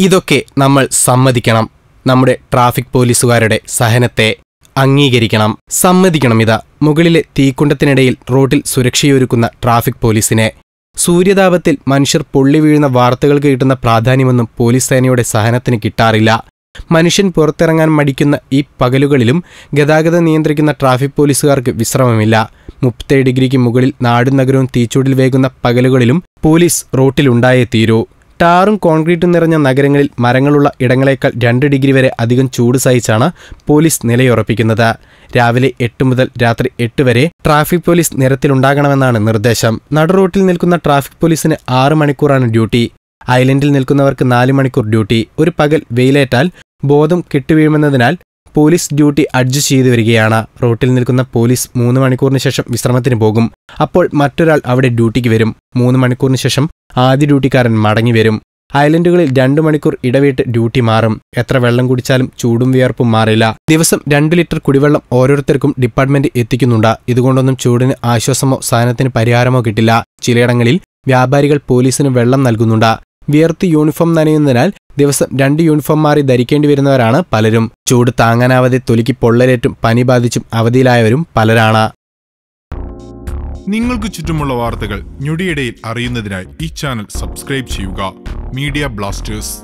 ഇതൊക്കെ നമ്മൾ സമ്മതിക്കണം. നമ്മുടെ ട്രാഫിക് പോലീസുകാരുടെ സഹനത്തെ അംഗീകരിക്കണം. സമ്മതിക്കണം ഇതാ. മുകളിലെ തീക്കുണ്ടത്തിനിടയിൽ റോഡിൽ സുരക്ഷയൊരുക്കുന്ന ട്രാഫിക് പോലീസിനെ. സൂര്യതാപത്തിൽ മനുഷ്യർ പൊള്ളി വീഴുന്ന വാർത്തകൾക്ക് കിട്ടുന്ന പ്രാധാന്യമൊന്നും പോലീസ് സേനയുടെ സഹനത്തിന് കിട്ടാറില്ല. മനുഷ്യൻ പുറത്തിറങ്ങാൻ മടിക്കുന്ന ഈ പകലുകളിലും ഗതാഗതം നിയന്ത്രിക്കുന്ന ട്രാഫിക് പോലീസുകാർക്ക് വിശ്രമമില്ല. മുപ്പത്തേഴ് ഡിഗ്രിക്ക് മുകളിൽ നാടും നഗരവും തീച്ചൂടിൽ വേകുന്ന പകലുകളിലും പോലീസ് റോട്ടിലുണ്ടായേ തീരൂ. ടാറും കോൺക്രീറ്റും നിറഞ്ഞ നഗരങ്ങളിൽ മരങ്ങളുള്ള ഇടങ്ങളേക്കാൾ രണ്ട് ഡിഗ്രി വരെ അധികം ചൂട് സഹിച്ചാണ് പോലീസ് നിലയുറപ്പിക്കുന്നത്. രാവിലെ എട്ട് മുതൽ രാത്രി എട്ട് വരെ ട്രാഫിക് പോലീസ് നിരത്തിലുണ്ടാകണമെന്നാണ് നിർദ്ദേശം. നടുറോട്ടിൽ നിൽക്കുന്ന ട്രാഫിക് പോലീസിന് ആറ് മണിക്കൂറാണ് ഡ്യൂട്ടി. ഐലൻഡിൽ നിൽക്കുന്നവർക്ക് നാല് മണിക്കൂർ ഡ്യൂട്ടി. ഒരു പകൽ വെയിലേറ്റാൽ ബോധം കെട്ടുവീഴുമെന്നതിനാൽ പോലീസ് ഡ്യൂട്ടി അഡ്ജസ്റ്റ് ചെയ്തു വരികയാണ്. റോട്ടിൽ നിൽക്കുന്ന പോലീസ് മൂന്ന് മണിക്കൂറിന് ശേഷം വിശ്രമത്തിന് പോകും. അപ്പോൾ മറ്റൊരാൾ അവിടെ ഡ്യൂട്ടിക്ക് വരും. മൂന്ന് മണിക്കൂറിന് ശേഷം ആദ്യ ഡ്യൂട്ടിക്കാരൻ മടങ്ങി വരും. ഐലൻഡുകളിൽ രണ്ടു മണിക്കൂർ ഇടവിട്ട് ഡ്യൂട്ടി മാറും. എത്ര വെള്ളം കുടിച്ചാലും ചൂടും വിയർപ്പും മാറില്ല. ദിവസം രണ്ട് ലിറ്റർ കുടിവെള്ളം ഓരോരുത്തർക്കും ഡിപ്പാർട്ട്മെന്റ് എത്തിക്കുന്നുണ്ട്. ഇതുകൊണ്ടൊന്നും ചൂടിന് ആശ്വാസമോ സാധനത്തിന് പരിഹാരമോ കിട്ടില്ല. ചിലയിടങ്ങളിൽ വ്യാപാരികൾ പോലീസിന് വെള്ളം നൽകുന്നുണ്ട്. വിയർത്ത് യൂണിഫോം നനയുന്നതിനാൽ ദിവസം രണ്ട് യൂണിഫോം മാറി ധരിക്കേണ്ടി വരുന്നവരാണ് പലരും. ചൂട് താങ്ങാനാവാതെ തൊലിക്ക് പൊള്ളലേറ്റും പനി ബാധിച്ചും അവധിയിലായവരും പലരാണ്. നിങ്ങൾക്ക് ചുറ്റുമുള്ള വാർത്തകൾ ഞൊടിയിടയിൽ അറിയുന്നതിനായി ഈ ചാനൽ സബ്സ്ക്രൈബ് ചെയ്യുക. Media blasters.